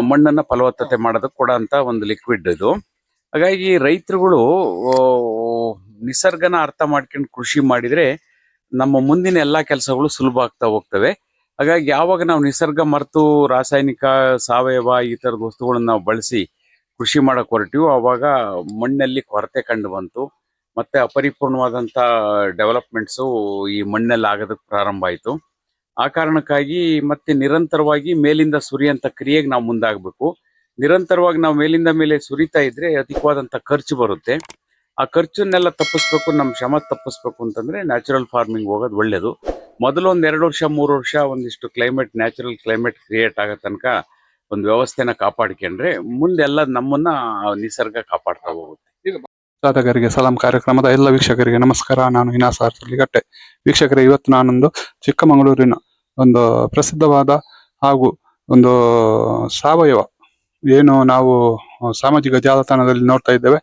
ಮಣ್ಣನ್ನ ಫಲವತ್ತತೆ ಮಾಡೋದಕ್ಕೆ ಕೊಡೋಂತ ಒಂದು ಲಿಕ್ವಿಡ್ ಇದು. ಹಾಗಾಗಿ ರೈತರುಗಳು ನಿಸರ್ಗನ ಅರ್ಥ ಮಾಡ್ಕೊಂಡು ಕೃಷಿ ಮಾಡಿದ್ರೆ ನಮ್ಮ ಮುಂದಿನ ಎಲ್ಲಾ ಕೆಲಸಗಳು ಸುಲಭ ಆಗ್ತಾ ಹೋಗ್ತವೆ. ಹಾಗಾಗಿ ಯಾವಾಗ ನಾವು ನಿಸರ್ಗ ಮರೆತು ರಾಸಾಯನಿಕ, ಸಾವಯವ ಈ ತರದ ವಸ್ತುಗಳನ್ನ ನಾವು ಬಳಸಿ ಕೃಷಿ ಮಾಡಕ್ ಹೊರಟಿವು ಅವಾಗ ಮಣ್ಣಲ್ಲಿ ಕೊರತೆ ಕಂಡು ಬಂತು. ಮತ್ತೆ ಅಪರಿಪೂರ್ಣವಾದಂತ ಡೆವಲಪ್ಮೆಂಟ್ಸು ಈ ಮಣ್ಣಲ್ಲಿ ಆಗೋದಕ್ಕೆ ಪ್ರಾರಂಭ ಆಯಿತು. ಆ ಕಾರಣಕ್ಕಾಗಿ ಮತ್ತೆ ನಿರಂತರವಾಗಿ ಮೇಲಿಂದ ಸುರಿಯಂತ ಕ್ರಿಯೆಗೆ ನಾವು ಮುಂದಾಗಬೇಕು. ನಿರಂತರವಾಗಿ ನಾವು ಮೇಲಿಂದ ಮೇಲೆ ಸುರಿತಾ ಇದ್ರೆ ಅಧಿಕವಾದಂತ ಖರ್ಚು ಬರುತ್ತೆ. ಆ ಖರ್ಚನ್ನೆಲ್ಲ ತಪ್ಪಿಸ್ಬೇಕು ನಮ್ಮ ಶ್ರಮ ತಪ್ಪಿಸ್ಬೇಕು ಅಂತಂದ್ರೆ ನ್ಯಾಚುರಲ್ ಫಾರ್ಮಿಂಗ್ ಹೋಗೋದು ಒಳ್ಳೇದು. ಮೊದಲು ಒಂದ್ ಎರಡು ವರ್ಷ, ಮೂರು ವರ್ಷ ಒಂದಿಷ್ಟು ಕ್ಲೈಮೇಟ್ ನ್ಯಾಚುರಲ್ ಕ್ಲೈಮೇಟ್ ಕ್ರಿಯೇಟ್ ಆಗೋ ತನಕ ಒಂದು ವ್ಯವಸ್ಥೆನ ಕಾಪಾಡ್ಕೊಂಡ್ರೆ ಮುಂದೆಲ್ಲ ನಮ್ಮನ್ನ ನಿಸರ್ಗ ಕಾಪಾಡ್ತಾ ಹೋಗುತ್ತೆ. ಸಾಧಕರಿಗೆ ಸಲಾಂ ಕಾರ್ಯಕ್ರಮದ ಎಲ್ಲ ವೀಕ್ಷಕರಿಗೆ ನಮಸ್ಕಾರ. ನಾನು ಹಿನಾಸಾರ್ ಸುಲಿಗಟ್ಟೆ ವೀಕ್ಷಕರೇ ಇವತ್ತು ನಾನೊಂದು ಚಿಕ್ಕಮಗಳೂರಿನ ಒಂದು ಪ್ರಸಿದ್ಧವಾದ ಹಾಗೂ ಒಂದು ಸಾವಯವ ಏನು ನಾವು ಸಾಮಾಜಿಕ ಜಾಲತಾಣದಲ್ಲಿ ನೋಡ್ತಾ ಇದ್ದೇವೆ.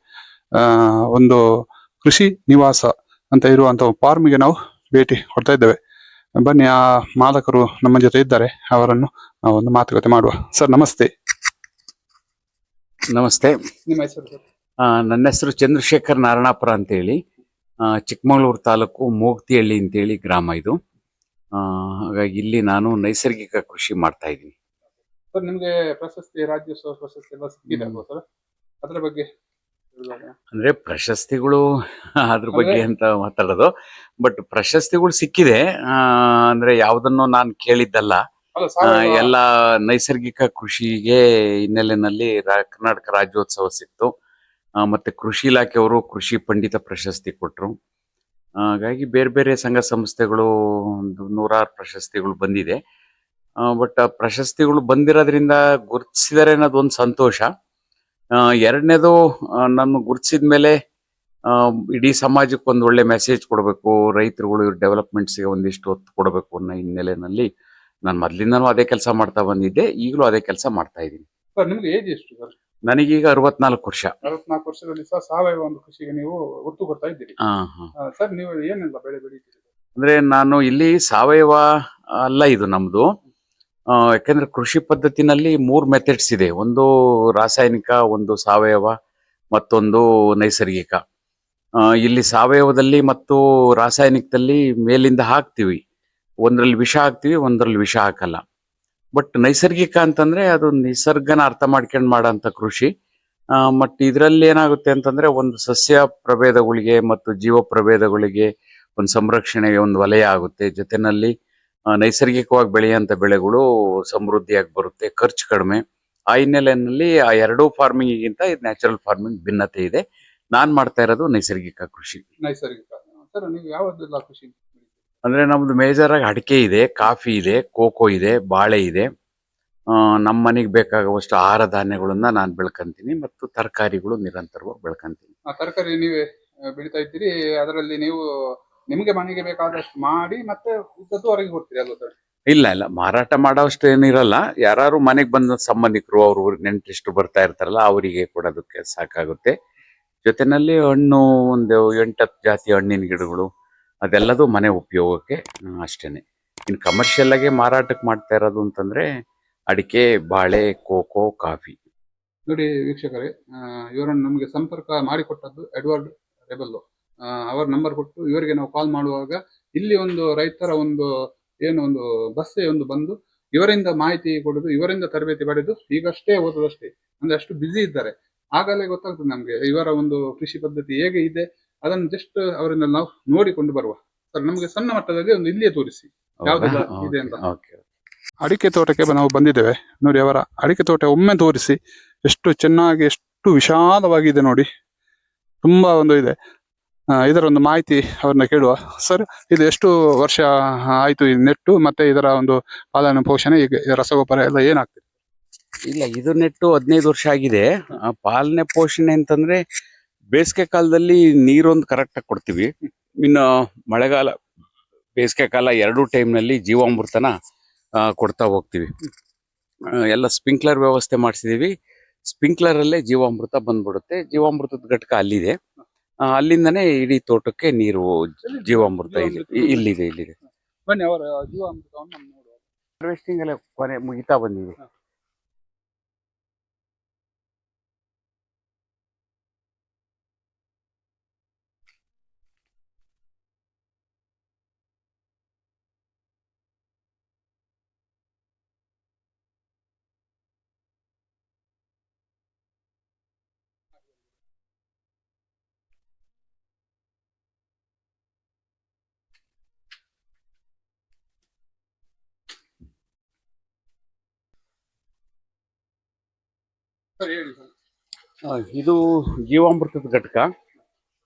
ಆ, ಒಂದು ಕೃಷಿ ನಿವಾಸ ಅಂತ ಇರುವಂತ ಫಾರ್ಮಿಗೆ ನಾವು ಭೇಟಿ ಕೊಡ್ತಾ ಇದ್ದೇವೆ. ಬನ್ನಿ ಆ ಮಾಲಕರು ನಮ್ಮ ಜೊತೆ ಇದ್ದಾರೆ. ಅವರನ್ನು ನಾವು ಒಂದು ಮಾತುಕತೆ ಮಾಡುವ. ಸರ್ ನಮಸ್ತೆ. ನಮಸ್ತೆ. ನಿಮ್ಮ ಹೆಸರು ನನ್ನ ಹೆಸರು ಚಂದ್ರಶೇಖರ್ ನಾರಾಯಣಪುರ ಅಂತೇಳಿ. ಚಿಕ್ಕಮಗಳೂರು ತಾಲೂಕು ಮೋಗ್ತಿಹಳ್ಳಿ ಅಂತೇಳಿ ಗ್ರಾಮ ಇದು. ಆ, ಹಾಗಾಗಿ ಇಲ್ಲಿ ನಾನು ನೈಸರ್ಗಿಕ ಕೃಷಿ ಮಾಡ್ತಾ ಇದ್ದೀನಿ. ಸರ್ ನಿಮ್ಗೆ ಪ್ರಶಸ್ತಿ ರಾಜ್ಯೋತ್ಸವ ಪ್ರಶಸ್ತಿ ಎಲ್ಲ ಸಿಕ್ಕಿದೆ ಅಲ್ವಾ ಸರ್? ಅದರ ಬಗ್ಗೆ? ಅಂದ್ರೆ ಪ್ರಶಸ್ತಿಗಳು ಅದ್ರ ಬಗ್ಗೆ ಅಂತ ಮಾತಾಡೋದು. ಬಟ್ ಪ್ರಶಸ್ತಿಗಳು ಸಿಕ್ಕಿದೆ. ಅಂದ್ರೆ ಯಾವ್ದನ್ನು ನಾನು ಕೇಳಿದ್ದಲ್ಲ. ಎಲ್ಲ ನೈಸರ್ಗಿಕ ಕೃಷಿಗೆ ಹಿನ್ನೆಲೆಯಲ್ಲಿ ಕರ್ನಾಟಕ ರಾಜ್ಯೋತ್ಸವ ಸಿಕ್ತು. ಮತ್ತೆ ಕೃಷಿ ಇಲಾಖೆಯವರು ಕೃಷಿ ಪಂಡಿತ ಪ್ರಶಸ್ತಿ ಕೊಟ್ಟರು ಹಾಗಾಗಿ ಬೇರೆ ಬೇರೆ ಸಂಘ ಸಂಸ್ಥೆಗಳು ಒಂದು ನೂರಾರು ಪ್ರಶಸ್ತಿಗಳು ಬಂದಿದೆ. ಬಟ್ ಪ್ರಶಸ್ತಿಗಳು ಬಂದಿರೋದ್ರಿಂದ ಗುರುತಿಸಿದರೆ ಅನ್ನೋದು ಒಂದು ಸಂತೋಷ. ಆ, ಎರಡನೇದು ನಾನು ಗುರುತಿಸಿದ ಮೇಲೆ ಇಡೀ ಸಮಾಜಕ್ಕೆ ಒಂದು ಒಳ್ಳೆ ಮೆಸೇಜ್ ಕೊಡಬೇಕು ರೈತರುಗಳು ಡೆವಲಪ್ಮೆಂಟ್ಸ್ಗೆ ಒಂದಿಷ್ಟು ಒತ್ತು ಕೊಡಬೇಕು ಅನ್ನೋ ಹಿನ್ನೆಲೆಯಲ್ಲಿ ನಾನು ಮೊದಲಿಂದನೂ ಅದೇ ಕೆಲಸ ಮಾಡ್ತಾ ಬಂದಿದ್ದೆ ಈಗಲೂ ಅದೇ ಕೆಲಸ ಮಾಡ್ತಾ ಇದ್ದೀನಿ. ಸರ್ ನಿಮಗೆ ಏಜ್ ಎಷ್ಟು ಸರ್? ನನಗೀಗ ಅರವತ್ನಾಲ್ಕು ವರ್ಷ. ಅರವತ್ನಾಲ್ಕು ವರ್ಷದಲ್ಲಿ ಸಹ ಸಾವಯವ ಒಂದು ಕೃಷಿಗೆ ನೀವು ಒತ್ತು ಕೊಡ್ತಾ ಇದ್ದೀರಿ. ಹಾ ಹ. ಆ, ಸರ್ ನೀವು ಏನೆಲ್ಲ ಬೆಳೆ ಬೆಳೀತೀರಿ ಅಂದ್ರೆ ನಾನು ಇಲ್ಲಿ ಸಾವಯವ ಅಲ್ಲ ಇದು ನಮ್ದು. ಆ, ಯಾಕಂದ್ರೆ ಕೃಷಿ ಪದ್ಧತಿನಲ್ಲಿ ಮೂರ್ ಮೆಥಡ್ಸ್ ಇದೆ. ಒಂದು ರಾಸಾಯನಿಕ ಒಂದು ಸಾವಯವ ಮತ್ತೊಂದು ನೈಸರ್ಗಿಕ. ಆ, ಇಲ್ಲಿ ಸಾವಯವದಲ್ಲಿ ಮತ್ತು ರಾಸಾಯನಿಕದಲ್ಲಿ ಮೇಲಿಂದ ಹಾಕ್ತಿವಿ. ಒಂದ್ರಲ್ಲಿ ವಿಷ ಹಾಕ್ತಿವಿ ಒಂದ್ರಲ್ಲಿ ವಿಷ ಹಾಕಲ್ಲ. ಬಟ್ ನೈಸರ್ಗಿಕ ಅಂತಂದ್ರೆ ಅದು ನಿಸರ್ಗನ ಅರ್ಥ ಮಾಡ್ಕೊಂಡು ಮಾಡೋಂಥ ಕೃಷಿ. ಮತ್ ಇದರಲ್ಲಿ ಏನಾಗುತ್ತೆ ಅಂತಂದ್ರೆ ಒಂದು ಸಸ್ಯ ಪ್ರಭೇದಗಳಿಗೆ ಮತ್ತು ಜೀವ ಪ್ರಭೇದಗಳಿಗೆ ಒಂದು ಸಂರಕ್ಷಣೆಗೆ ಒಂದು ವಲಯ ಆಗುತ್ತೆ. ಜೊತೆನಲ್ಲಿ ನೈಸರ್ಗಿಕವಾಗಿ ಬೆಳೆಯುವಂತ ಬೆಳೆಗಳು ಸಮೃದ್ಧಿಯಾಗಿ ಬರುತ್ತೆ, ಖರ್ಚು ಕಡಿಮೆ. ಆ ಹಿನ್ನೆಲೆಯಲ್ಲಿ ಆ ಎರಡೂ ಫಾರ್ಮಿಂಗಿಗಿಂತ ಇದು ನ್ಯಾಚುರಲ್ ಫಾರ್ಮಿಂಗ್ ಭಿನ್ನತೆ ಇದೆ. ನಾನ್ ಮಾಡ್ತಾ ಇರೋದು ನೈಸರ್ಗಿಕ ಕೃಷಿ. ನೈಸರ್ಗಿಕ. ಸರ್, ನೀವು ಯಾವ್ದೆಲ್ಲ ಕೃಷಿ? ಅಂದ್ರೆ ನಮ್ದು ಮೇಜರ್ ಆಗಿ ಅಡಿಕೆ ಇದೆ ಕಾಫಿ ಇದೆ ಕೋಕೋ ಇದೆ ಬಾಳೆ ಇದೆ. ನಮ್ಮ ಮನೆಗೆ ಬೇಕಾಗುವಷ್ಟು ಆಹಾರ ಧಾನ್ಯಗಳನ್ನ ನಾನು ಬೆಳ್ಕೊಂತೀನಿ ಮತ್ತು ತರಕಾರಿಗಳು ನಿರಂತರವಾಗಿ ಬೆಳ್ಕೊಂತೀನಿ. ಆ, ತರಕಾರಿ ನೀವೇ ಬೆಳಿತಾ ಇದ್ದೀರಿ. ಅದರಲ್ಲಿ ನೀವು ನಿಮಗೆ ಮನೆಗೆ ಬೇಕಾದಷ್ಟು ಮಾಡಿ ಮತ್ತೆ ಉದ್ದದ್ದು ಹೊರಗೆ ಕೊಡ್ತೀರಿ ಅಲ್ಲ ಸರ್? ಇಲ್ಲ ಇಲ್ಲ. ಮಾರಾಟ ಮಾಡೋಷ್ಟು ಏನಿರಲ್ಲ. ಯಾರು ಮನೆಗೆ ಬಂದ ಸಂಬಂಧಿಕರು ಅವ್ರ ನೆಂಟರಿಷ್ಟು ಬರ್ತಾ ಇರ್ತಾರಲ್ಲ ಅವರಿಗೆ ಕೊಡೋದಕ್ಕೆ ಸಾಕಾಗುತ್ತೆ. ಜೊತೆನಲ್ಲಿ ಹಣ್ಣು ಒಂದು ಎಂಟತ್ತು ಜಾತಿ ಹಣ್ಣಿನ ಗಿಡಗಳು. ಅದೆಲ್ಲದು ಮನೆ ಉಪಯೋಗಕ್ಕೆ ಅಷ್ಟೇ ಇನ್ನು ಕಮರ್ಷಿಯಲ್ ಆಗಿ ಮಾರಾಟಕ್ಕೆ ಮಾಡ್ತಾ ಇರೋದು ಅಂತಂದ್ರೆ ಅಡಿಕೆ, ಬಾಳೆ, ಕೋಕೋ, ಕಾಫಿ. ನೋಡಿ ವೀಕ್ಷಕರೇ ಇವರನ್ನು ನಮಗೆ ಸಂಪರ್ಕ ಮಾಡಿಕೊಟ್ಟದ್ದು ಎಡ್ವರ್ಡ್ ರೆಬಲ್ಲು. ಅವರ ನಂಬರ್ ಕೊಟ್ಟು ಇವರಿಗೆ ನಾವು ಕಾಲ್ ಮಾಡುವಾಗ ಇಲ್ಲಿ ಒಂದು ರೈತರ ಒಂದು, ಏನು ಒಂದು ಬಸ್ಸೇ ಒಂದು ಬಂದು ಇವರಿಂದ ಮಾಹಿತಿ ಕೊಡೋದು, ಇವರಿಂದ ತರಬೇತಿ ಪಡೆದು ಈಗಷ್ಟೇ ಓದೋದಷ್ಟೇ ಅಂದ್ರೆ ಅಷ್ಟು ಬ್ಯುಸಿ ಇದ್ದಾರೆ. ಆಗಲೇ ಗೊತ್ತಾಗ್ತದೆ ನಮ್ಗೆ, ಇವರ ಒಂದು ಕೃಷಿ ಪದ್ಧತಿ ಹೇಗೆ ಇದೆ ಅದನ್ನು ಜಸ್ಟ್ ಅವರಿಂದ ನಾವು ನೋಡಿಕೊಂಡು ಬರುವ. ಸರ್ ನಮಗೆ ಸಣ್ಣ ಮಟ್ಟದಲ್ಲಿ ಒಂದು ಇಲ್ಲಿಯೇ ತೋರಿಸಿ. ಯಾವ್ದೆಲ್ಲ ಇದೆ ಅಂತ. ಓಕೆ ಅಡಿಕೆ ತೋಟಕ್ಕೆ ನಾವು ಬಂದಿದ್ದೇವೆ. ನೋಡಿ ಅವರ ಅಡಿಕೆ ತೋಟ ಒಮ್ಮೆ ತೋರಿಸಿ. ಎಷ್ಟು ಚೆನ್ನಾಗಿ ಎಷ್ಟು ವಿಶಾಲವಾಗಿದೆ ನೋಡಿ. ತುಂಬಾ ಒಂದು ಇದೆ. ಆ, ಇದರ ಒಂದು ಮಾಹಿತಿ ಅವ್ರನ್ನ ಕೇಳುವ. ಸರ್ ಇದು ಎಷ್ಟು ವರ್ಷ ಆಯ್ತು ಈ ನೆಟ್ಟು ಮತ್ತೆ ಇದರ ಒಂದು ಪಾಲನೆ ಪೋಷಣೆ ಈಗ ರಸಗೊಬ್ಬರ ಎಲ್ಲ ಏನಾಗ್ತದೆ? ಇಲ್ಲ ಇದು ನೆಟ್ಟು ಹದಿನೈದು ವರ್ಷ ಆಗಿದೆ. ಆ, ಪಾಲನೆ ಪೋಷಣೆ ಅಂತಂದ್ರೆ ಬೇಸಿಗೆ ಕಾಲದಲ್ಲಿ ನೀರೊಂದು ಕರೆಕ್ಟ್ ಆಗಿ ಕೊಡ್ತೀವಿ. ಇನ್ನು ಮಳೆಗಾಲ ಬೇಸಿಗೆ ಕಾಲ ಎರಡೂ ಟೈಮ್ನಲ್ಲಿ ಜೀವಾಮೃತನ ಕೊಡ್ತಾ ಹೋಗ್ತೀವಿ. ಎಲ್ಲ ಸ್ಪ್ರಿಂಕ್ಲರ್ ವ್ಯವಸ್ಥೆ ಮಾಡಿಸಿದ್ದೀವಿ ಸ್ಪ್ರಿಂಕ್ಲರ್ ಅಲ್ಲೇ ಜೀವಾಮೃತ ಬಂದ್ಬಿಡುತ್ತೆ. ಜೀವಾಮೃತದ ಘಟಕ ಅಲ್ಲಿದೆ. ಅಲ್ಲಿಂದನೇ ಇಡೀ ತೋಟಕ್ಕೆ ನೀರು ಜೀವಾಮೃತ ಇಲ್ಲಿ ಇಲ್ಲಿದೆ ಇಲ್ಲಿದೆ. ಬನ್ನಿ ಅವರ ಜೀವಾಮೃತವನ್ನು ಹಾರ್ವೆಸ್ಟಿಂಗಲ್ಲೇ ಹಾರ್ವೆಸ್ಟಿಂಗ್ ಎಲ್ಲ ಕೊನೆ ಮುಗಿತಾ ಬಂದಿದೆ. ಸರಿ ಹೇಳಿ ಸರ್ ಇದು ಜೀವಾಮೃತದ ಘಟಕ.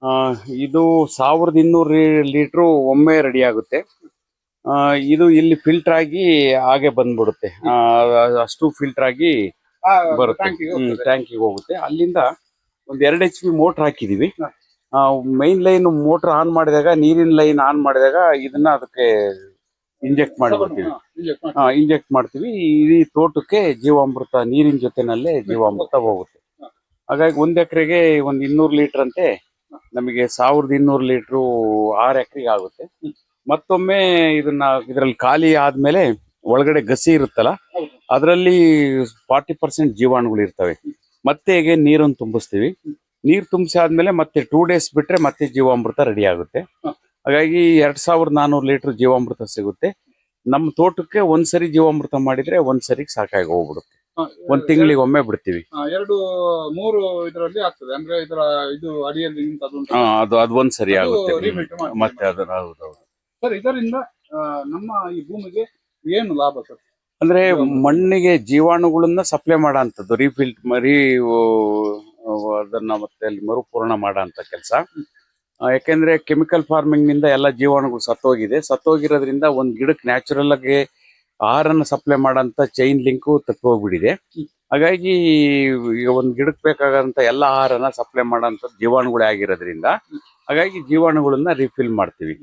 ಆ, ಇದು ಸಾವಿರದ ಇನ್ನೂರು ಲೀಟ್ರು ಒಮ್ಮೆ ರೆಡಿ ಆಗುತ್ತೆ. ಆ, ಇದು ಇಲ್ಲಿ ಫಿಲ್ಟರ್ ಆಗಿ ಹಾಗೆ ಬಂದ್ಬಿಡುತ್ತೆ. ಆ, ಅಷ್ಟು ಫಿಲ್ಟರ್ ಆಗಿ ಬರುತ್ತೆ. ಟ್ಯಾಂಕಿಗೆ. ಹೋಗುತ್ತೆ. ಅಲ್ಲಿಂದ ಒಂದು ಎರಡು ಎಚ್ ಪಿ ಮೋಟರ್ ಹಾಕಿದೀವಿ. ಮೈನ್ ಲೈನ್ ಮೋಟರ್ ಆನ್ ಮಾಡಿದಾಗ ನೀರಿನ ಲೈನ್ ಆನ್ ಮಾಡಿದಾಗ ಇದನ್ನ ಅದಕ್ಕೆ ಇಂಜೆಕ್ಟ್ ಮಾಡಿಬಿಡ್ತೀವಿ ಹಾ, inject ಇಂಜೆಕ್ಟ್ ಮಾಡ್ತೀವಿ. ಈ ತೋಟಕ್ಕೆ ಜೀವಾಮೃತ ನೀರಿನ ಜೊತೆನಲ್ಲೇ ಜೀವಾಮೃತ ಹೋಗುತ್ತೆ. ಹಾಗಾಗಿ ಒಂದ್ ಎಕರೆಗೆ ಒಂದ್ ಇನ್ನೂರು ಲೀಟರ್ ಅಂತೆ ನಮಗೆ ಸಾವಿರದ ಇನ್ನೂರು ಲೀಟ್ರು ಆರು ಎಕರೆಗೆ ಆಗುತ್ತೆ. ಮತ್ತೊಮ್ಮೆ ಇದನ್ನ ಇದರಲ್ಲಿ ಖಾಲಿ ಆದ್ಮೇಲೆ ಒಳಗಡೆ ಗಸಿ ಇರುತ್ತಲ್ಲ. ಅದರಲ್ಲಿ ಫಾರ್ಟಿ ಪರ್ಸೆಂಟ್ ಜೀವಾಣುಗಳು ಇರ್ತವೆ. ಮತ್ತೆ ಹೇಗೆ ನೀರನ್ನು ತುಂಬಿಸ್ತೀವಿ? ನೀರು ತುಂಬಿಸಿ ಆದ್ಮೇಲೆ ಮತ್ತೆ ಟೂ ಡೇಸ್ ಬಿಟ್ರೆ ಮತ್ತೆ ಜೀವಾಮೃತ ರೆಡಿ ಆಗುತ್ತೆ. ಹ. ಹಾಗಾಗಿ ಎರಡ್ ಸಾವಿರದ ನಾನೂರು ಲೀಟರ್ ಜೀವಾಮೃತ ಸಿಗುತ್ತೆ. ನಮ್ಮ ತೋಟಕ್ಕೆ ಒಂದ್ಸರಿ ಜೀವಾಮೃತ ಮಾಡಿದ್ರೆ ಒಂದ್ಸರಿಗೆ ಸಾಕಾಗಿ ಹೋಗ್ಬಿಡುತ್ತೆ. ಒಂದ್ ತಿಂಗಳಿಗೆ ಒಮ್ಮೆ ಬಿಡ್ತೀವಿ. ಸರಿ ಎರಡು ಮೂರು ಇದರಲ್ಲಿ ಆಗ್ತದೆ. ಅಂದ್ರೆ ಇದರ ಇದು ಅಡಿಯಲ್ಲಿ ನಿಂತದ್ದು ಉಂಟು. ಹಾ, ಅದು ಅದು ಒಂದ್ಸರಿ ಅದು ಆಗುತ್ತೆ. ಮಾಡಿ. ಮತ್ತೆ ಅದು ಹೌದೌದು ಸರ್ ಇದರಿಂದ ಆ, ನಮ್ಮ ಈ ಭೂಮಿಗೆ ಏನು ಲಾಭ ಸರ್? ಅಂದ್ರೆ ಮಣ್ಣಿಗೆ ಜೀವಾಣುಗಳನ್ನ ಸಪ್ಲೈ ಮಾಡುವಂತದ್ದು ರೀಫಿಲ್ ಮರಿ ಅದನ್ನ ಮತ್ತೆ ಅಲ್ಲಿ ಮರುಪೂರ್ಣ ಮಾಡೋ ಅಂತ ಕೆಲಸ ಯಾಕೆಂದ್ರೆ ಕೆಮಿಕಲ್ ಫಾರ್ಮಿಂಗ್ನಿಂದ ಎಲ್ಲ ಜೀವಾಣುಗಳು ಸತ್ತೋಗಿದೆ. ಸತ್ತೋಗಿರೋದ್ರಿಂದ ಒಂದ್ ಗಿಡಕ್ಕೆ ನ್ಯಾಚುರಲ್ ಆಗಿ ಆಹಾರನ ಸಪ್ಲೈ ಮಾಡೋಂಥ ಚೈನ್ ಲಿಂಕು ತಪ್ಪೋಗ್ಬಿಟ್ಟಿದೆ ಹಾಗಾಗಿ ಈಗ ಒಂದು ಗಿಡಕ್ಕೆ ಬೇಕಾಗಂಥ ಎಲ್ಲ ಆಹಾರನ ಸಪ್ಲೈ ಮಾಡೋಂಥ ಜೀವಾಣುಗಳೇ ಆಗಿರೋದ್ರಿಂದ ಹಾಗಾಗಿ ಜೀವಾಣುಗಳನ್ನ ರಿಫಿಲ್ ಮಾಡ್ತೀವಿ.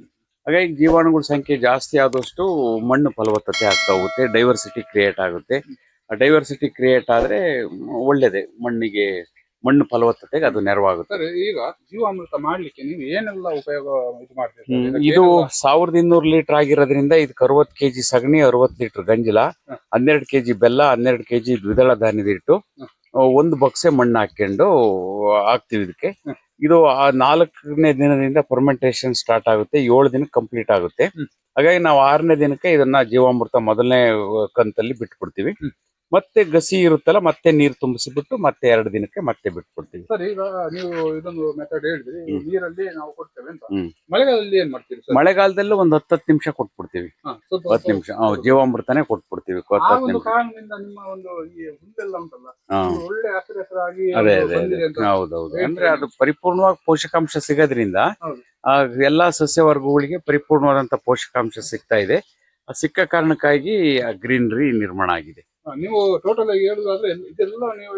ಹಾಗಾಗಿ ಜೀವಾಣುಗಳ ಸಂಖ್ಯೆ ಜಾಸ್ತಿ ಆದಷ್ಟು ಮಣ್ಣು ಫಲವತ್ತತೆ ಆಗ್ತಾ ಹೋಗುತ್ತೆ ಡೈವರ್ಸಿಟಿ ಕ್ರಿಯೇಟ್ ಆಗುತ್ತೆ. ಆ ಡೈವರ್ಸಿಟಿ ಕ್ರಿಯೇಟ್ ಆದ್ರೆ ಒಳ್ಳೆಯದೇ ಮಣ್ಣಿಗೆ ಮಣ್ಣು ಫಲವತ್ತತೆಗೆ ಅದು ನೆರವಾಗುತ್ತೆ ಸರ್ ಈಗ ಜೀವಾಮೃತ ಮಾಡ್ಲಿಕ್ಕೆ ನೀವು ಏನೆಲ್ಲ ಉಪಯೋಗ ಇದು ಮಾಡ್ತೀರಿ? ಇದು ಸಾವಿರದ ಇನ್ನೂರು ಲೀಟರ್ ಆಗಿರೋದ್ರಿಂದ ಇದಕ್ಕೆ ಅರವತ್ತು ಕೆಜಿ ಸಗಣಿ ಅರವತ್ತು ಲೀಟರ್ ಗಂಜಲ. ಹನ್ನೆರಡು ಕೆಜಿ ಬೆಲ್ಲ ಹನ್ನೆರಡು ಕೆಜಿ ದ್ವಿದಳ ಧಾನ್ಯದ ಹಿಟ್ಟು ಹ. ಒಂದು ಬಕ್ಸೆ ಮಣ್ಣು ಹಾಕೊಂಡು ಹಾಕ್ತಿವಿ ಇದಕ್ಕೆ ಇದು ಆ ನಾಲ್ಕನೇ ದಿನದಿಂದ ಫರ್ಮೆಂಟೇಶನ್ ಸ್ಟಾರ್ಟ್ ಆಗುತ್ತೆ ಏಳು ದಿನ ಕಂಪ್ಲೀಟ್ ಆಗುತ್ತೆ ಹಾಗಾಗಿ ನಾವು ಆರನೇ ದಿನಕ್ಕೆ ಇದನ್ನ ಜೀವಾಮೃತ ಮೊದಲನೇ ಕಂತಲ್ಲಿ ಬಿಟ್ಬಿಡ್ತೀವಿ. ಮತ್ತೆ ಗಸಿ ಇರುತ್ತಲ್ಲ ಮತ್ತೆ ನೀರು ತುಂಬಿಸಿಬಿಟ್ಟು ಮತ್ತೆ ಎರಡು ದಿನಕ್ಕೆ ಮತ್ತೆ ಬಿಟ್ಬಿಡ್ತೀವಿ. ಸರ್ ಈಗ ನೀವು ಇದೊಂದು ಮೆಥಡ್ ಹೇಳಿದ್ರಿ ಈ ನೀರಲ್ಲಿ ನಾವು ಕೊಡ್ತೇವೆ ಅಂತ. ಹ್ಮ್. ಮಳೆಗಾಲದಲ್ಲಿ ಏನ್ ಮಾಡ್ತೀವಿ ಸರ್? ಮಳೆಗಾಲದಲ್ಲೂ ಒಂದ್ ಹತ್ತತ್ತು ನಿಮಿಷ ಕೊಟ್ಬಿಡ್ತೀವಿ. ಹಾ, ಸ್ವಲ್ಪ ಹತ್ತು ನಿಮಿಷ ಜೀವಾಮೃತನೇ ಕೊಟ್ಬಿಡ್ತೀವಿ ಆ ಹತ್ತು ಒಂದು ನಿಮಿಷ. ಕಾರಣದಿಂದ ನಿಮ್ಮ ಒಂದು ಈ ಹುಲ್ಲೆಲ್ಲ ಉಂಟಲ್ಲ ಹಾ. ಇದು ಒಳ್ಳೆ ಹಸಿರು ಹಸಿರಾಗಿ ಅದೇ ಅದು ಅದೇ ಬಂದಿದೆ ಅದೇ. ಹೌದೌದು. ಹೇಳ್ತಾರೆ. ಅಂದ್ರೆ ಅದು ಪರಿಪೂರ್ಣವಾಗಿ ಪೋಷಕಾಂಶ ಸಿಗೋದ್ರಿಂದ ಹೌದು. ಆ ಎಲ್ಲಾ ಸಸ್ಯವರ್ಗಗಳಿಗೆ ಪರಿಪೂರ್ಣವಾದಂತ ಪೋಷಕಾಂಶ ಸಿಗ್ತಾ ಇದೆ. ಆ ಸಿಕ್ಕ ಕಾರಣಕ್ಕಾಗಿ ಆ ಗ್ರೀನರಿ ನಿರ್ಮಾಣ ಆಗಿದೆ. ನೀವು ಟೋಟಲ್ ಆಗಿ ಹೇಳುದಾದ್ರೆ ಇದೆಲ್ಲ ನೀವು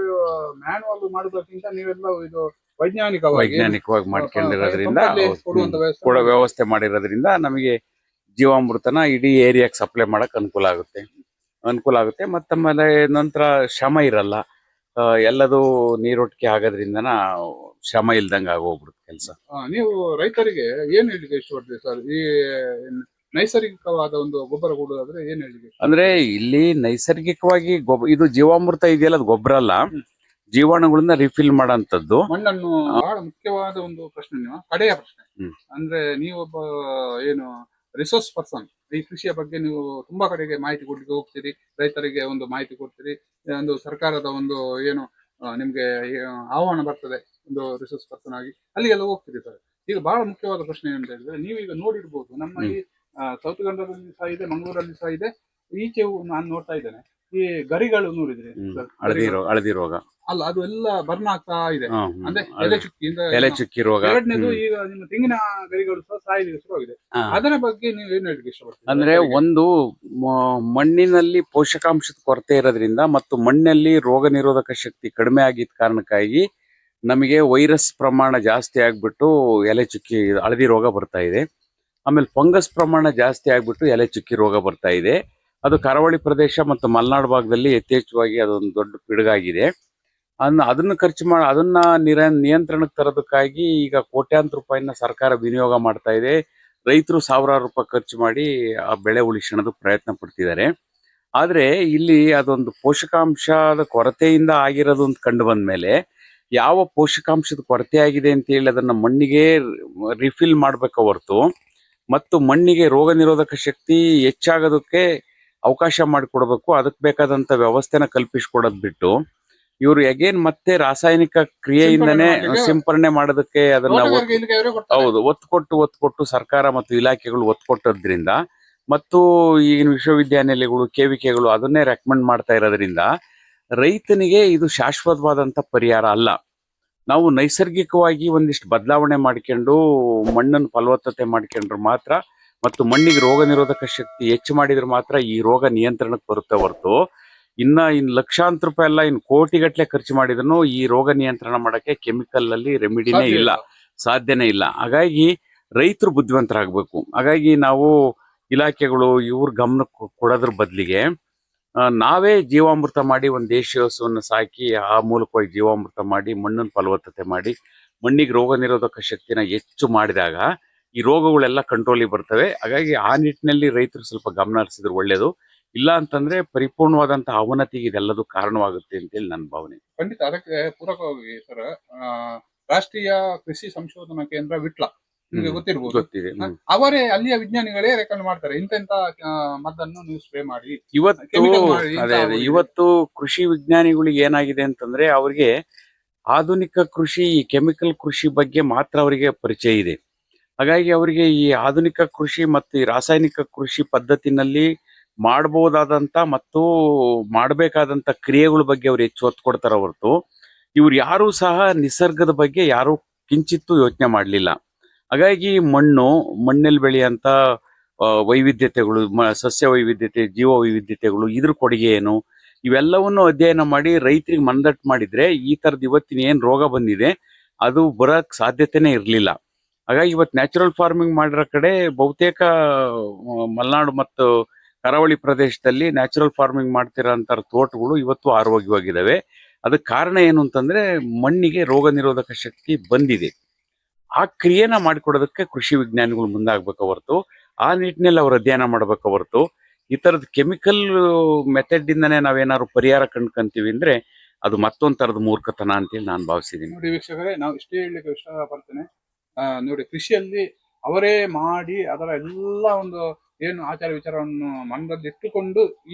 ಮ್ಯಾನುವಲ್ ಮಾಡೋದಕ್ಕಿಂತ ನೀವೆಲ್ಲ ಇದು ವೈಜ್ಞಾನಿಕವಾಗಿ ವೈಜ್ಞಾನಿಕವಾಗಿ ಮಾಡ್ಕೊಂಡಿರೋದ್ರಿಂದ ಕೊಡುವಂತ ವ್ಯವಸ್ಥೆ ಕೊಡೋ ವ್ಯವಸ್ಥೆ ಮಾಡಿರೋದ್ರಿಂದ ನಮಗೆ ಜೀವಾಮೃತನ ಇಡೀ ಏರಿಯಾಕ್ಕೆ ಸಪ್ಲೈ ಮಾಡಕ್ ಅನುಕೂಲ ಆಗುತ್ತೆ. ಅನುಕೂಲ ಆಗುತ್ತೆ. ಮತ್ತೆ ಆಮೇಲೆ ನಂತರ ಶ್ರಮ ಇರಲ್ಲ. ಆ, ಎಲ್ಲದೂ ನೀರೊಟ್ಟಿಗೆ ಆಗೋದ್ರಿಂದನ ಶ್ರಮ ಇಲ್ದಂಗೆ ಆಗೋಗ್ಬಿಡುತ್ತೆ ಕೆಲಸ. ನೀವು ರೈತರಿಗೆ ಏನ್ ಹೇಳಿಕೆ ಇಷ್ಟಪಡ್ತೀರಿ ಸರ್? ಈ ನೈಸರ್ಗಿಕವಾದ ಒಂದು ಗೊಬ್ಬರ ಕೊಡುವುದಾದ್ರೆ ಏನ್ ಹೇಳಲಿಕ್ಕೆ? ಅಂದ್ರೆ ಇಲ್ಲಿ ನೈಸರ್ಗಿಕವಾಗಿ ಗೊಬ್ಬ ಇದು ಜೀವಾಮೃತ ಇದೆಯಲ್ಲ ಅದು ಗೊಬ್ಬರ ಅಲ್ಲ. ಜೀವಾಣುಗಳನ್ನ ರಿಫಿಲ್ ಮಾಡೋಂಥದ್ದು ಮಣ್ಣನ್ನು ಬಹಳ ಮುಖ್ಯವಾದ ಒಂದು ಪ್ರಶ್ನೆ ನೀವು ಕಡೆಯ ಪ್ರಶ್ನೆ. ಅಂದ್ರೆ ನೀವೊಬ್ಬ ಏನು ರಿಸೋರ್ಸ್ ಪರ್ಸನ್ ಈ ಕೃಷಿಯ ಬಗ್ಗೆ ನೀವು ತುಂಬಾ ಕಡೆಗೆ ಮಾಹಿತಿ ಕೊಡ್ಲಿಕ್ಕೆ ಹೋಗ್ತೀರಿ ರೈತರಿಗೆ ಒಂದು ಮಾಹಿತಿ ಕೊಡ್ತೀರಿ ಒಂದು ಸರ್ಕಾರದ ಒಂದು ಏನು ನಿಮ್ಗೆ ಆಹ್ವಾನ ಬರ್ತದೆ ಒಂದು ರಿಸೋರ್ಸ್ ಪರ್ಸನ್ ಆಗಿ ಅಲ್ಲಿಗೆಲ್ಲ ಹೋಗ್ತೀರಿ ಸರ್. ಈಗ ಬಹಳ ಮುಖ್ಯವಾದ ಪ್ರಶ್ನೆ ಏನಂತ ಹೇಳಿದ್ರೆ ನೀವೀಗ ನೋಡಿರ್ಬೋದು ನಮ್ಮ ಈ ಸೌತ್ ಕನ್ನಡದಲ್ಲಿ ಸಹ ಇದೆ ಮಂಗಳೂರಲ್ಲಿ ಸಹ ಇದೆ. ಈಚೆ ನಾನು ನೋಡ್ತಾ ಇದ್ದೇನೆ. ಈ ಗರಿಗಳು ನೋಡಿದ್ರೆ ಹ್ಮ್. ಹಳದಿ ರೋಗ ಅಲ್ಲ ಅದು ಎಲ್ಲ ಬರ್ನ್ ಆಗ್ತಾ ಇದೆ. ಅಂದ್ರೆ ಅದು ಎಲೆ ಚುಕ್ಕಿಯಿಂದ ಎಲೆ ಚುಕ್ಕಿ ರೋಗ ಎರಡನೇದು ಈಗ ನಿಮ್ಮ ತೆಂಗಿನ ಗರಿಗಳು ಸಹ ಸಾಯಲಿಕ್ಕೆ ಶುರುವಾಗಿದೆ. ಅದರ ಬಗ್ಗೆ ನೀವು ಏನ್ ಹೇಳಿ ಇಷ್ಟಪಡ್ತೀರಿ? ಅಂದ್ರೆ ಒಂದು ಮಣ್ಣಿನಲ್ಲಿ ಪೋಷಕಾಂಶದ ಕೊರತೆ ಇರೋದ್ರಿಂದ ಮತ್ತು ಮಣ್ಣಲ್ಲಿ ರೋಗ ನಿರೋಧಕ ಶಕ್ತಿ ಕಡಿಮೆ ಆಗಿದ್ದ ಕಾರಣಕ್ಕಾಗಿ ನಮಗೆ ವೈರಸ್ ಪ್ರಮಾಣ ಜಾಸ್ತಿ ಆಗ್ಬಿಟ್ಟು ಎಲೆ ಚುಕ್ಕಿ ಹಳದಿ ರೋಗ ಬರ್ತಾ ಇದೆ. ಆಮೇಲೆ ಫಂಗಸ್ ಪ್ರಮಾಣ ಜಾಸ್ತಿ ಆಗಿಬಿಟ್ಟು ಎಲೆ ಚುಕ್ಕಿ ರೋಗ ಬರ್ತಾ ಇದೆ. ಅದು ಕರಾವಳಿ ಪ್ರದೇಶ ಮತ್ತು ಮಲೆನಾಡು ಭಾಗದಲ್ಲಿ ಯಥೇಚ್ಛವಾಗಿ ಅದೊಂದು ದೊಡ್ಡ ಪಿಡುಗಾಗಿದೆ. ಅನ್ನ ಅದನ್ನು ಖರ್ಚು ಮಾಡಿ, ಅದನ್ನ ನಿರ, ನಿಯಂತ್ರಣಕ್ಕೆ ತರೋದಕ್ಕಾಗಿ ಈಗ ಕೋಟ್ಯಾಂತರ ರೂಪಾಯಿನ ಸರ್ಕಾರ ವಿನಿಯೋಗ ಮಾಡ್ತಾ ಇದೆ. ರೈತರು ಸಾವಿರಾರು ರೂಪಾಯಿ ಖರ್ಚು ಮಾಡಿ ಆ ಬೆಳೆ ಉಳಿಸೋಣದು ಪ್ರಯತ್ನ ಪಡ್ತಿದ್ದಾರೆ. ಆದರೆ ಇಲ್ಲಿ ಅದೊಂದು ಪೋಷಕಾಂಶದ ಕೊರತೆಯಿಂದ ಆಗಿರೋದು ಅಂತ ಕಂಡು ಬಂದ ಮೇಲೆ ಯಾವ ಪೋಷಕಾಂಶದ ಕೊರತೆ ಆಗಿದೆ ಅಂತ ಹೇಳಿ ಅದನ್ನ ಮಣ್ಣಿಗೆ ರಿಫಿಲ್ ಮಾಡಬೇಕ ಹೊರತು ಮತ್ತು ಮಣ್ಣಿಗೆ ರೋಗ ನಿರೋಧಕ ಶಕ್ತಿ ಹೆಚ್ಚಾಗೋದಕ್ಕೆ ಅವಕಾಶ ಮಾಡಿಕೊಡ್ಬೇಕು ಅದಕ್ಕೆ ಬೇಕಾದಂಥ ವ್ಯವಸ್ಥೆನ ಕಲ್ಪಿಸ್ಕೊಡೋದು ಬಿಟ್ಟು ಇವರು ಅಗೇನ್ ಮತ್ತೆ ರಾಸಾಯನಿಕ ಕ್ರಿಯೆಯಿಂದನೇ ಸಿಂಪರಣೆ ಮಾಡೋದಕ್ಕೆ ಅದನ್ನ. ಹೌದು ಒತ್ತು ಕೊಟ್ಟು ಒತ್ತು ಕೊಟ್ಟು ಸರ್ಕಾರ ಮತ್ತು ಇಲಾಖೆಗಳು ಒತ್ತು ಕೊಟ್ಟದ್ರಿಂದ ಮತ್ತು ಈಗಿನ ವಿಶ್ವವಿದ್ಯಾನಿಲಯಗಳು ಕೆವಿಕೆಗಳು ಅದನ್ನೇ ರೆಕಮೆಂಡ್ ಮಾಡ್ತಾ ಇರೋದ್ರಿಂದ ರೈತನಿಗೆ ಇದು ಶಾಶ್ವತವಾದಂತ ಪರಿಹಾರ ಅಲ್ಲ ನಾವು ನೈಸರ್ಗಿಕವಾಗಿ ಒಂದಿಷ್ಟು ಬದಲಾವಣೆ ಮಾಡ್ಕೊಂಡು ಮಣ್ಣನ್ನು ಫಲವತ್ತತೆ ಮಾಡ್ಕೊಂಡ್ರೆ ಮಾತ್ರ ಮತ್ತು ಮಣ್ಣಿಗೆ ರೋಗ ನಿರೋಧಕ ಶಕ್ತಿ ಹೆಚ್ಚು ಮಾಡಿದ್ರೆ ಮಾತ್ರ ಈ ರೋಗ ನಿಯಂತ್ರಣಕ್ಕೆ ಬರುತ್ತೆ ಹೊರತು. ಇನ್ನ ಇನ್ ಲಕ್ಷಾಂತರ ರೂಪಾಯಿ ಎಲ್ಲ ಇನ್ ಕೋಟಿಗಟ್ಟಲೆ ಖರ್ಚು ಮಾಡಿದ್ರು ಈ ರೋಗ ನಿಯಂತ್ರಣ ಮಾಡಕ್ಕೆ ಕೆಮಿಕಲ್ ಅಲ್ಲಿ ರೆಮಿಡಿನೇ ಇಲ್ಲ, ಸಾಧ್ಯನೇ ಇಲ್ಲ. ಹಾಗಾಗಿ ರೈತರು ಬುದ್ಧಿವಂತರಾಗಬೇಕು. ಹಾಗಾಗಿ ನಾವು ಇಲಾಖೆಗಳು ಇವ್ರ ಗಮನ ಕೊಡೋದ್ರ ಬದಲಿಗೆ ನಾವೇ ಜೀವಾಮೃತ ಮಾಡಿ ಒಂದು ದೇಶೀಯ ಹಸುವನ್ನು ಸಾಕಿ ಆ ಮೂಲಕವಾಗಿ ಜೀವಾಮೃತ ಮಾಡಿ ಮಣ್ಣನ್ನು ಫಲವತ್ತತೆ ಮಾಡಿ ಮಣ್ಣಿಗೆ ರೋಗ ನಿರೋಧಕ ಶಕ್ತಿನ ಹೆಚ್ಚು ಮಾಡಿದಾಗ ಈ ರೋಗಗಳೆಲ್ಲ ಕಂಟ್ರೋಲಿಗೆ ಬರ್ತವೆ. ಹಾಗಾಗಿ ಆ ನಿಟ್ಟಿನಲ್ಲಿ ರೈತರು ಸ್ವಲ್ಪ ಗಮನ ಹರಿಸಿದ್ರೆ ಒಳ್ಳೆಯದು ಇಲ್ಲ ಅಂತಂದ್ರೆ ಪರಿಪೂರ್ಣವಾದಂತಹ ಅವನತಿಗೆ ಇದೆಲ್ಲದೂ ಕಾರಣವಾಗುತ್ತೆ ಅಂತೇಳಿ ನನ್ನ ಭಾವನೆ. ಖಂಡಿತ. ಅದಕ್ಕೆ ಪೂರಕವಾಗಿ ಸರ್ ರಾಷ್ಟ್ರೀಯ ಕೃಷಿ ಸಂಶೋಧನಾ ಕೇಂದ್ರ ವಿಟ್ಲ. ನಿಮಗೆ ಗೊತ್ತಿರಬಹುದು ಗೊತ್ತಿರ್ಬೋದು. ಗೊತ್ತಿದೆ. ಹ್ಮ್. ಅವರೇ ಅಲ್ಲಿಯ ವಿಜ್ಞಾನಿಗಳೇ ರೆಕಮೆಂಡ್ ಮಾಡ್ತಾರೆ. ಇಂತೆಂತ ಆ, ಮದ್ದನ್ನು ನೀವು ಸ್ಪ್ರೇ ಮಾಡಿ. ಇವತ್ತು Chemical ಮಾಡಿ ಇಂಥ ಅದೇ ಅದೇ ಅವ್ರಿಗೆ- ಇವತ್ತು ಕೃಷಿ ವಿಜ್ಞಾನಿಗಳಿಗೆ ಏನಾಗಿದೆ ಅಂತಂದ್ರೆ ಅವ್ರಿಗೆ ಆಧುನಿಕ ಕೃಷಿ ಈ ಕೆಮಿಕಲ್ ಕೃಷಿ ಬಗ್ಗೆ ಮಾತ್ರ ಅವರಿಗೆ ಪರಿಚಯ ಇದೆ. ಹಾಗಾಗಿ ಅವರಿಗೆ ಈ ಆಧುನಿಕ ಕೃಷಿ ಮತ್ತು ಈ ರಾಸಾಯನಿಕ ಕೃಷಿ ಪದ್ಧತಿನಲ್ಲಿ ಮಾಡಬಹುದಾದಂತ ಮತ್ತು ಮಾಡಬೇಕಾದಂತ ಕ್ರಿಯೆಗಳ ಬಗ್ಗೆ ಅವ್ರು ಹೆಚ್ಚು ಒತ್ತು ಕೊಡ್ತಾರ ಹೊರತು. ಇವ್ರು ಯಾರು ಸಹ ನಿಸರ್ಗದ ಬಗ್ಗೆ ಯಾರು ಕಿಂಚಿತ್ತೂ ಯೋಚನೆ ಮಾಡಲಿಲ್ಲ. ಹಾಗಾಗಿ ಮಣ್ಣು ಮಣ್ಣಲ್ಲಿ ಬೆಳೆಯಂತ ವೈವಿಧ್ಯತೆಗಳು ಸಸ್ಯ ವೈವಿಧ್ಯತೆ, ಜೀವ ವೈವಿಧ್ಯತೆಗಳು, ಇದ್ರ ಕೊಡುಗೆ ಏನು? ಇವೆಲ್ಲವನ್ನು ಅಧ್ಯಯನ ಮಾಡಿ ರೈತರಿಗೆ ಮನದಟ್ಟು ಮಾಡಿದ್ರೆ ಈ ತರದ ಇವತ್ತಿನ ಏನು ರೋಗ ಬಂದಿದೆ, ಅದು ಬರಕ್ ಸಾಧ್ಯತೆನೇ ಇರಲಿಲ್ಲ. ಹಾಗಾಗಿ ಇವತ್ತು ನ್ಯಾಚುರಲ್ ಫಾರ್ಮಿಂಗ್ ಮಾಡಿರೋ ಕಡೆ ಬಹುತೇಕ ಮಲೆನಾಡು ಮತ್ತು ಕರಾವಳಿ ಪ್ರದೇಶದಲ್ಲಿ ನ್ಯಾಚುರಲ್ ಫಾರ್ಮಿಂಗ್ ಮಾಡ್ತಿರೋಂಥ ತೋಟಗಳು ಇವತ್ತು ಆರೋಗ್ಯವಾಗಿದ್ದಾವೆ ಅದಕ್ಕೆ ಕಾರಣ ಏನು ಅಂತಂದ್ರೆ ಮಣ್ಣಿಗೆ ರೋಗ ನಿರೋಧಕ ಶಕ್ತಿ ಬಂದಿದೆ. ಆ ಕ್ರಿಯೆನ ಮಾಡಿಕೊಡೋದಕ್ಕೆ ಕೃಷಿ ವಿಜ್ಞಾನಿಗಳು ಮುಂದಾಗಬೇಕು ಹೊರತು, ಆ ನಿಟ್ಟಿನಲ್ಲಿ ಅವರು ಅಧ್ಯಯನ ಮಾಡಬೇಕು ಹೊರತು, ಈ ಥರದ ಕೆಮಿಕಲ್ ಮೆಥಡ್ ಇಂದನೇ ನಾವೇನಾದ್ರು ಪರಿಹಾರ ಕಂಡ್ಕೊಂತೀವಿ ಅಂದರೆ ಅದು ಮತ್ತೊಂದು ಥರದ ಮೂರ್ಖತನ ಅಂತೇಳಿ ನಾನು ಭಾವಿಸಿದ್ದೀನಿ ನೋಡಿ ವೀಕ್ಷಕರೇ, ನಾವು ಇಷ್ಟೇ ಹೇಳಲಿಕ್ಕೆ ಇಷ್ಟಪಡ್ತೇನೆ. ನೋಡಿ ಕೃಷಿಯಲ್ಲಿ ಅವರೇ ಮಾಡಿ ಅದರ ಎಲ್ಲ ಒಂದು ಏನು ಆಚಾರ ವಿಚಾರವನ್ನು ಮನದಲ್ಲಿ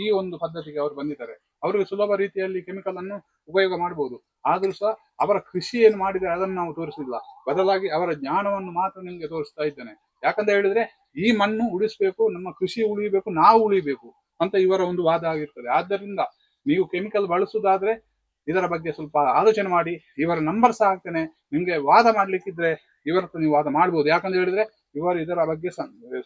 ಈ ಒಂದು ಪದ್ಧತಿಗೆ ಅವರು ಬಂದಿದ್ದಾರೆ. ಅವರಿಗೆ ಸುಲಭ ರೀತಿಯಲ್ಲಿ ಕೆಮಿಕಲ್ ಅನ್ನು ಉಪಯೋಗ ಮಾಡಬಹುದು ಆದ್ರೂ ಸಹ ಅವರ ಕೃಷಿ ಏನು ಮಾಡಿದ್ರೆ ಅದನ್ನು ನಾವು ತೋರಿಸಿಲ್ಲ. ಬದಲಾಗಿ ಅವರ ಜ್ಞಾನವನ್ನು ಮಾತ್ರ ನಿಮಗೆ ತೋರಿಸ್ತಾ ಇದ್ದೇನೆ. ಯಾಕಂತ ಹೇಳಿದ್ರೆ ಈ ಮಣ್ಣು ಉಳಿಸ್ಬೇಕು, ನಮ್ಮ ಕೃಷಿ ಉಳಿಬೇಕು, ನಾವು ಉಳಿಬೇಕು ಅಂತ ಇವರ ಒಂದು ವಾದ ಆಗಿರ್ತದೆ. ಆದ್ದರಿಂದ ನೀವು ಕೆಮಿಕಲ್ ಬಳಸುವುದಾದ್ರೆ ಇದರ ಬಗ್ಗೆ ಸ್ವಲ್ಪ ಆಲೋಚನೆ ಮಾಡಿ, ಇವರ ನಂಬರ್ ಸಹ ಹಾಕ್ತೇನೆ. ನಿಮ್ಗೆ ವಾದ ಮಾಡ್ಲಿಕ್ಕಿದ್ರೆ ಇವರ ನೀವು ವಾದ ಮಾಡ್ಬೋದು. ಯಾಕಂತ ಹೇಳಿದ್ರೆ ಇವರು ಇದರ ಬಗ್ಗೆ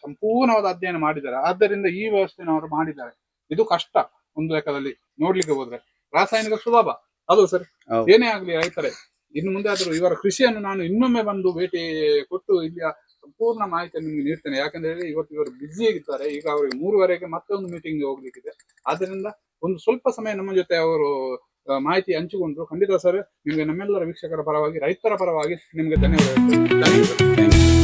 ಸಂಪೂರ್ಣವಾದ ಅಧ್ಯಯನ ಮಾಡಿದ್ದಾರೆ. ಆದ್ದರಿಂದ ಈ ವ್ಯವಸ್ಥೆಯನ್ನು ಅವರು ಮಾಡಿದ್ದಾರೆ. ಇದು ಕಷ್ಟ ಒಂದು ಲೆಕ್ಕದಲ್ಲಿ. ನೋಡ್ಲಿಕ್ಕೆ ಹೋದ್ರೆ. ರಾಸಾಯನಿಕ ಸುಲಭ ಅದು ಸರ್. ಏನೇ ಆಗ್ಲಿ ರೈತರೇ ಇನ್ನು ಮುಂದೆ ಆದ್ರೂ ಇವರ ಕೃಷಿಯನ್ನು ನಾನು ಇನ್ನೊಮ್ಮೆ ಬಂದು ಭೇಟಿ ಕೊಟ್ಟು ಇಲ್ಲಿಯ ಸಂಪೂರ್ಣ ಮಾಹಿತಿ ನಿಮ್ಗೆ ನೀಡ್ತೇನೆ. ಯಾಕಂದ್ರೆ ಇವತ್ತು ಇವರು ಬ್ಯುಸಿ ಆಗಿದ್ದಾರೆ. ಈಗ ಅವರಿಗೆ ಮೂರುವರೆಗೆ ಮತ್ತೊಂದು ಮೀಟಿಂಗ್ ಹೋಗ್ಲಿಕ್ಕಿದೆ. ಆದ್ರಿಂದ ಒಂದು ಸ್ವಲ್ಪ ಸಮಯ ನಮ್ಮ ಜೊತೆ ಅವರು ಮಾಹಿತಿ ಹಂಚಿಕೊಂಡ್ರು. ಖಂಡಿತ ಸರ್ ನಿಮ್ಗೆ ನಮ್ಮೆಲ್ಲರ ವೀಕ್ಷಕರ ಪರವಾಗಿ ರೈತರ ಪರವಾಗಿ ನಿಮ್ಗೆ ಧನ್ಯವಾದ